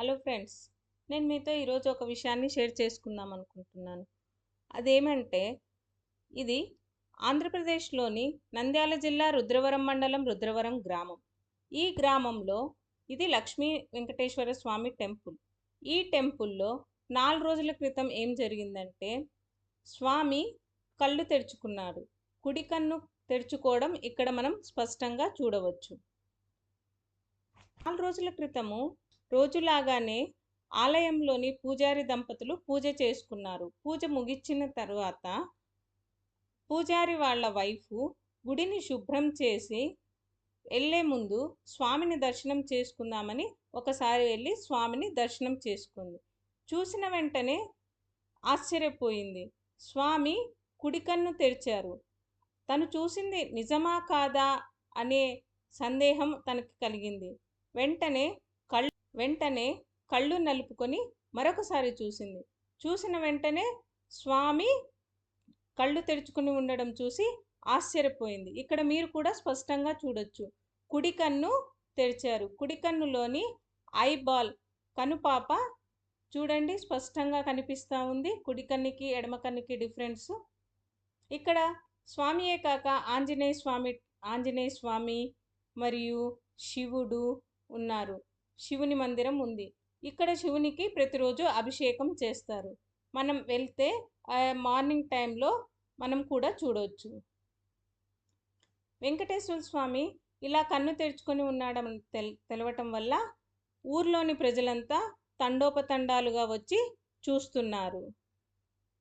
Hello friends నేను మీతో ఈరోజు ఒక విషయాన్ని షేర్ చేసుకుందాం అనుకుంటున్నాను. అదేమంటే ఇది ఆంధ్రప్రదేశ్లోని నంద్యాల జిల్లా రుద్రవరం మండలం రుద్రవరం గ్రామం. ఈ గ్రామంలో ఇది లక్ష్మీ వెంకటేశ్వర స్వామి టెంపుల్. ఈ టెంపుల్లో నాలుగు రోజుల క్రితం ఏం జరిగిందంటే స్వామి కళ్ళు తెరుచుకున్నాడు కుడి కన్ను తెరుచుకోవడం ఇక్కడ మనం స్పష్టంగా చూడవచ్చు. నాలుగు రోజుల క్రితము రోజులాగానే ఆలయంలోని పూజారి దంపతులు పూజ చేసుకున్నారు. పూజ ముగిచ్చిన తర్వాత పూజారి వాళ్ళ వైఫ్ గుడిని శుభ్రం చేసి వెళ్ళే ముందు స్వామిని దర్శనం చేసుకుందామని ఒకసారి వెళ్ళి స్వామిని దర్శనం చేసుకుంది. చూసిన వెంటనే ఆశ్చర్యపోయింది. స్వామి కుడికన్ను తెరిచారు. తను చూసింది నిజమా కాదా అనే సందేహం తనకి కలిగింది. వెంటనే కళ్ళు వెంటనే కళ్ళు నలుపుకొని మరొకసారి చూసింది. చూసిన వెంటనే స్వామి కళ్ళు తెరుచుకుని ఉండడం చూసి ఆశ్చర్యపోయింది. ఇక్కడ మీరు కూడా స్పష్టంగా చూడొచ్చు. కుడి కన్ను తెరిచారు. కుడి కన్నులోని ఐబాల్ కనుపాప చూడండి స్పష్టంగా కనిపిస్తూ ఉంది. కుడి కన్నుకి ఎడమ కన్నుకి డిఫరెన్స్. ఇక్కడ స్వామియే కాక ఆంజనేయ స్వామి ఆంజనేయ స్వామి మరియు శివుడు ఉన్నారు. శివుని మందిరం ఉంది. ఇక్కడ శివునికి ప్రతిరోజు అభిషేకం చేస్తారు. మనం వెళ్తే మార్నింగ్ టైంలో మనం కూడా చూడవచ్చు వెంకటేశ్వర స్వామి ఇలా కన్ను తెరుచుకొని ఉన్నాడని తెల్ తెలవటం వల్ల ఊర్లోని ప్రజలంతా తండోపతండాలుగా వచ్చి చూస్తున్నారు.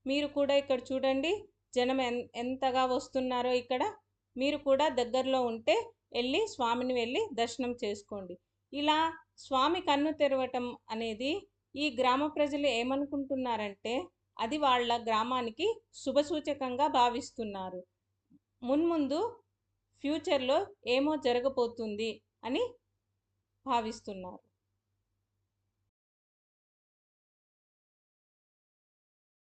మీరు కూడా ఇక్కడ చూడండి. జనం ఎన్ ఎంతగా వస్తున్నారో ఇక్కడ. మీరు కూడా దగ్గరలో ఉంటే వెళ్ళి స్వామిని వెళ్ళి దర్శనం చేసుకోండి. ఇలా స్వామి కన్ను తెరవటం అనేది ఈ గ్రామ ప్రజలు ఏమనుకుంటున్నారంటే అది వాళ్ళ గ్రామానికి శుభసూచకంగా భావిస్తున్నారు. మున్ముందు ఫ్యూచర్లో ఏమో జరగబోతుంది అని భావిస్తున్నారు.